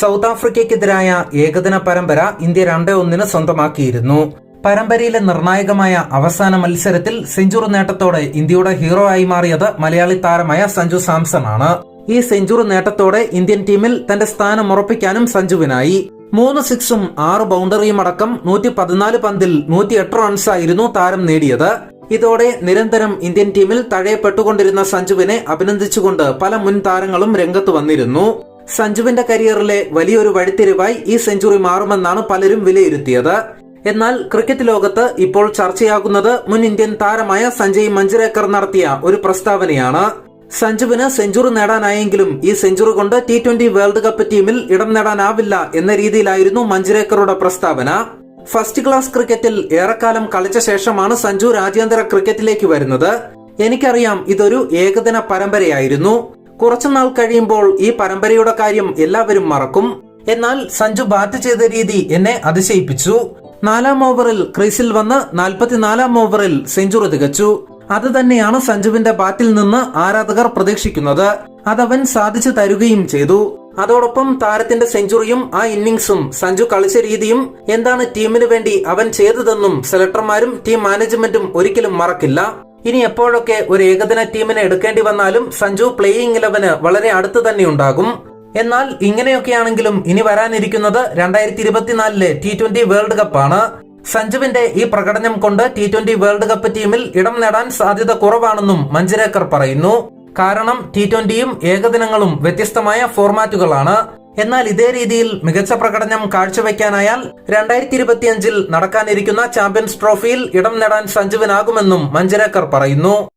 South ആഫ്രിക്കയ്ക്കെതിരായ ഏകദിന പരമ്പര India രണ്ടേ ഒന്നിന് സ്വന്തമാക്കിയിരുന്നു. പരമ്പരയിലെ നിർണായകമായ അവസാന മത്സരത്തിൽ സെഞ്ചുറി നേട്ടത്തോടെ ഇന്ത്യയുടെ ഹീറോ ആയി മാറിയത് മലയാളി താരമായ സഞ്ജു സാംസൺ ആണ് ഈ സെഞ്ചുറി നേട്ടത്തോടെ ഇന്ത്യൻ ടീമിൽ തന്റെ സ്ഥാനം ഉറപ്പിക്കാനും സഞ്ജുവിനായി. മൂന്ന് സിക്സും ആറ് ബൗണ്ടറിയും അടക്കം നൂറ്റി പതിനാല് പന്തിൽ നൂറ്റിയെട്ട് റൺസായിരുന്നു താരം നേടിയത്. ഇതോടെ നിരന്തരം ഇന്ത്യൻ ടീമിൽ തഴയപ്പെട്ടുകൊണ്ടിരുന്ന സഞ്ജുവിനെ അഭിനന്ദിച്ചുകൊണ്ട് പല മുൻ താരങ്ങളും രംഗത്ത് വന്നിരുന്നു. സഞ്ജുവിന്റെ കരിയറിലെ വലിയൊരു വഴിത്തിരിവായി ഈ സെഞ്ചുറി മാറുമെന്നാണ് പലരും വിലയിരുത്തിയത്. എന്നാൽ ക്രിക്കറ്റ് ലോകത്ത് ഇപ്പോൾ ചർച്ചയാകുന്നത് മുൻ ഇന്ത്യൻ താരമായ സഞ്ജയ് മഞ്ജരേക്കർ നടത്തിയ ഒരു പ്രസ്താവനയാണ്. സഞ്ജുവിന് സെഞ്ചുറി നേടാനായെങ്കിലും ഈ സെഞ്ചുറി കൊണ്ട് ടി ട്വന്റി വേൾഡ് കപ്പ് ടീമിൽ ഇടം നേടാനാവില്ല എന്ന രീതിയിലായിരുന്നു മഞ്ജരേക്കറുടെ പ്രസ്താവന. ഫസ്റ്റ് ക്ലാസ് ക്രിക്കറ്റിൽ ഏറെക്കാലം കളിച്ച ശേഷമാണ് സഞ്ജു രാജ്യാന്തര ക്രിക്കറ്റിലേക്ക് വരുന്നത്. എനിക്കറിയാം ഇതൊരു ഏകദിന പരമ്പരയായിരുന്നു. കുറച്ചുനാൾ കഴിയുമ്പോൾ ഈ പരമ്പരയുടെ കാര്യം എല്ലാവരും മറക്കും. എന്നാൽ സഞ്ജു ബാറ്റ് ചെയ്ത രീതി എന്നെ അതിശയിപ്പിച്ചു. നാലാം ഓവറിൽ ക്രീസിൽ വന്ന് നാൽപ്പത്തിനാലാം ഓവറിൽ സെഞ്ചുറി തികച്ചു. അത് തന്നെയാണ് സഞ്ജുവിന്റെ ബാറ്റിൽ നിന്ന് ആരാധകർ പ്രതീക്ഷിക്കുന്നത്. അതവൻ സാധിച്ചു തരുകയും ചെയ്തു. അതോടൊപ്പം താരത്തിന്റെ സെഞ്ചുറിയും ആ ഇന്നിംഗ്സും സഞ്ജു കളിച്ച രീതിയും എന്താണ് ടീമിന് വേണ്ടി അവൻ ചെയ്തതെന്നും സെലക്ടർമാരും ടീം മാനേജ്മെന്റും ഒരിക്കലും മറക്കില്ല. ഇനി എപ്പോഴൊക്കെ ഒരു ഏകദിന ടീമിനെ എടുക്കേണ്ടി വന്നാലും സഞ്ജു പ്ലേയിങ് ഇലവന് വളരെ അടുത്ത് തന്നെ ഉണ്ടാകും. എന്നാൽ ഇങ്ങനെയൊക്കെയാണെങ്കിലും ഇനി വരാനിരിക്കുന്നത് രണ്ടായിരത്തി ഇരുപത്തിനാലിലെ ടി ട്വന്റി വേൾഡ് കപ്പാണ് സഞ്ജുവിന്റെ ഈ പ്രകടനം കൊണ്ട് ടി ട്വന്റി വേൾഡ് കപ്പ് ടീമിൽ ഇടം നേടാൻ സാധ്യത കുറവാണെന്നും മഞ്ജരേക്കർ പറയുന്നു. കാരണം ടി ട്വന്റിയും ഏകദിനങ്ങളും വ്യത്യസ്തമായ ഫോർമാറ്റുകളാണ് എന്നാൽ ഇതേ രീതിയിൽ മികച്ച പ്രകടനം കാഴ്ചവെക്കാനായാൽ രണ്ടായിരത്തി ഇരുപത്തിയഞ്ചിൽ നടക്കാനിരിക്കുന്ന ചാമ്പ്യൻസ് ട്രോഫിയിൽ ഇടം നേടാൻ സഞ്ജുവിനാകുമെന്നും മഞ്ജരേക്കർ പറയുന്നു.